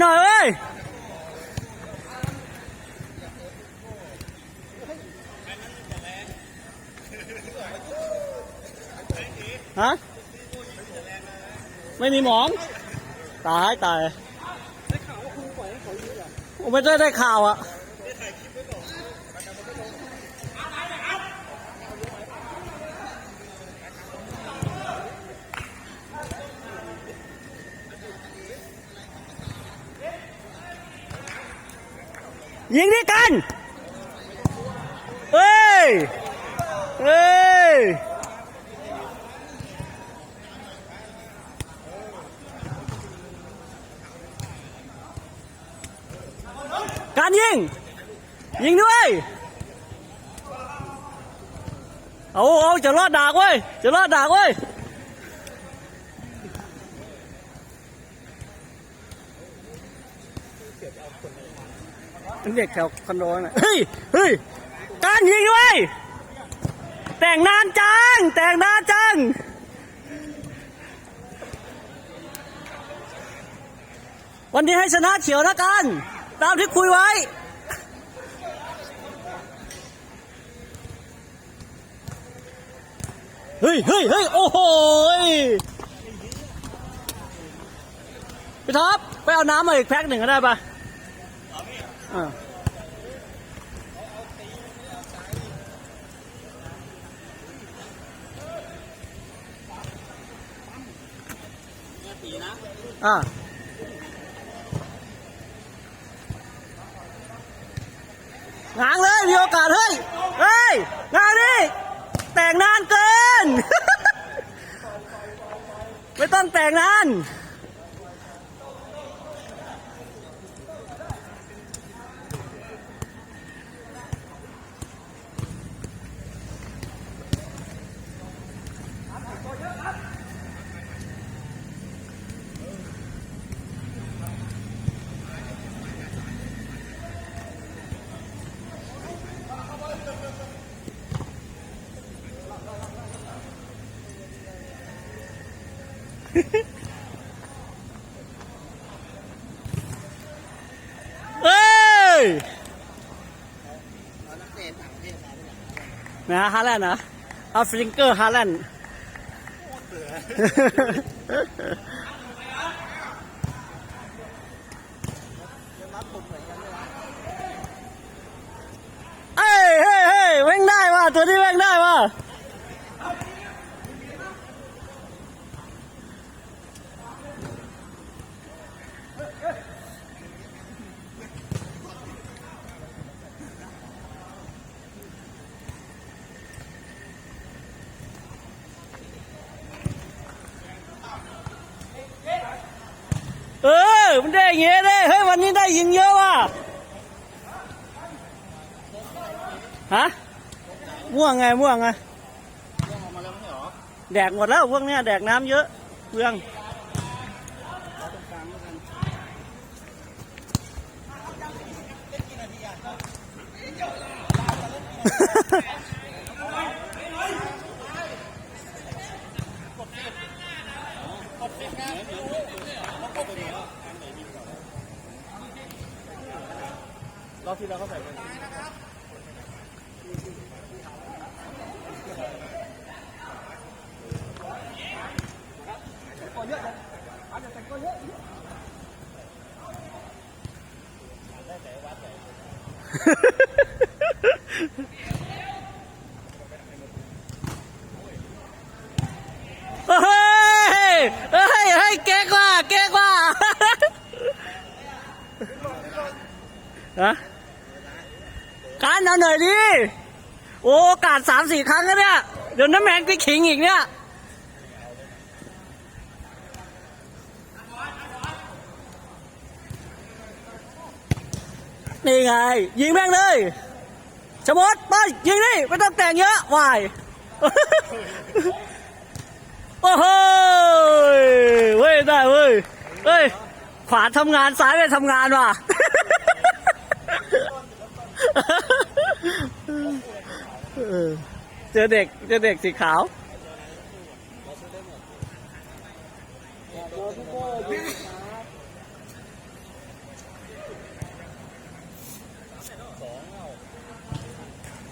หน่อยเว้ยฮะไม่มีหมองตายตายผมไม่ได้ได้ข่าวอะ ยิงด้วยกันเฮ้ยเฮ้ยการยิง ยิงด้วย เอาเอาจะรอดดากเว้ย จะรอดดากเว้ยเป็น เด็กแถวคอนโดน่ะเฮ้ยเฮ้ยการยิงด้วยแต่งนานจัง แต่งนานจังวันนี้ให้ชนะเฉียวนะกัน ตามที่คุยไว้ เฮ้ยเฮ้ยเฮ้ยโอ้โหพี่ท็อปไปเอาน้ำมาอีกแพ็คหนึ่งก็ได้ปะ อ่าอ่างางเลยมีโอกาสเฮ้ย เฮ้ยงานนี่แต่งนานเกิน ไม่ต้องแต่งนาน เอ้ยนะฮาแลนด์นะอาฟริงเกอร์ฮาแลนด์เอ้ยเฮ้ยเฮ้ยแม่งได้ว่ะตัวนี้แม่งได้ว่ะ เออมันได้อย่างเงี้ยได้เฮ้ยวันนี้ได้ยิงเยอะว่ะฮะม่วงไงม่วงไงแดกหมดแล้วพวกเนี้ยแดกน้ำเยอะเพื่อง รอบที่แล้วเขาใส่ไปเฮ้ย เฮ้ย เฮ้ย เก๊กว่ะเก๊กว่ะ ฮะการเอาหน่อยดิโอ้กาดสามสี่ครั้งแล้วเนี่ย เดี๋ยวน้ำแมงไปขิงอีกเนี่ยนี่ไง ยิงแม่งเลยชมดไปยิงนี่ไม่ต้องแต่งเยอะวายโอ้โหเว้ยได้เว้ยเฮ้ยขวาทำงานซ้ายไม่ทำงานว่ะ เจอเด็ก เจอเด็กสีขาว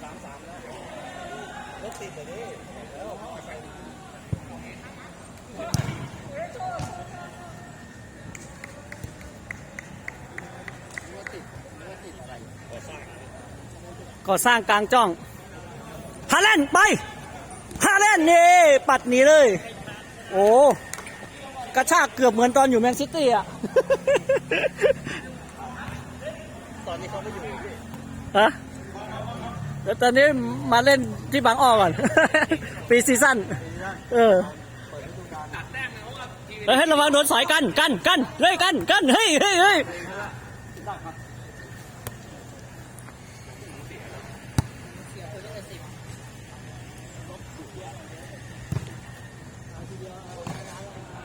สามสามแล้วรถติดเลยดิ ก่อสร้างกลางจ้องฮาแลนด์ไปฮาแลนด์นี่ปัดหนีเลย โอ้กระชากเกือบเหมือนตอนอยู่แมนซิตี้อะตอนนี้เขาไม่อยู่ฮะแล้วตอนนี้มาเล่นที่บางอ้อก่อน ปีซีซั่นเออเฮ้ยระวังโดนสอยกันกันกันเฮ้ยกันกันเฮ้ยเฮ้ยเฮ้ย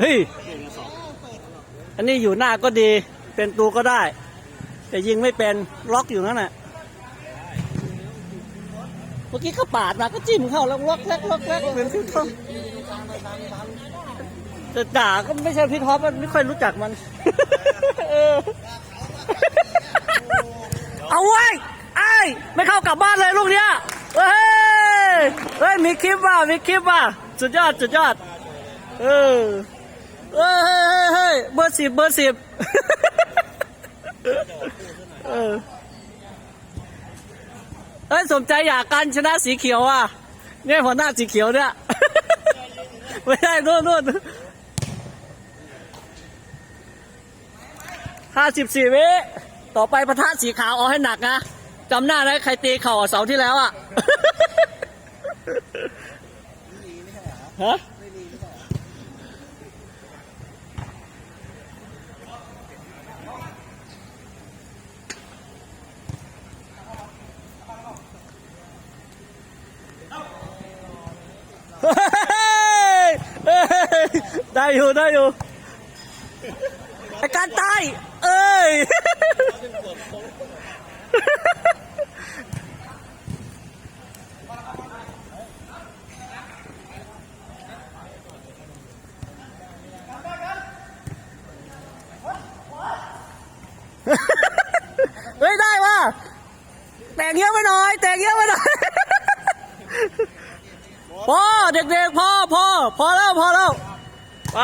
เฮ้ย อันนี้อยู่หน้าก็ดี เป็นตูก็ได้ แต่ยิงไม่เป็นล็อกอยู่นั่นแหละเมื่อกี้ก็ปาดมาก็จิ้มเข้าแล้วล็อกแรกล็อกแรกเป็นพี่ท็อปแต่ด่าก็ไม่ใช่พี่ท็อปมันไม่ค่อยรู้จักมัน เออ เอาไว้ไอ้ไม่เข้ากลับบ้านเลยลูกเนี้ยเฮ้ย เฮ้ย มีคลิปว่ะมีคลิปว่ะสุดยอด สุดยอด เออ เฮ้ยเฮ้ยเฮ้ยเบอร์สิบเบอร์สิบเออเอ้ยสมใจอยากกันชนะสีเขียวอะ เนี่ยหัวหน้าสีเขียวเนี่ย ไม่ได้นู่นนู่นห้าสิบสี่วิต่อไปปะทะสีขาวเอาให้หนักนะจำหน้าได้ใครตีเข่าเสาที่แล้วอะฮะ เฮ้ยเฮ้ย ได้อยู่ได้อยู่ไอการตายเอ้ยเฮ้ยได้ว่ะแต่งเยอะไปหน่อย แต่งเยอะไปหน่อยพ่อเด็กๆพ่อพ่อพอแล้วพอแล้ว ไป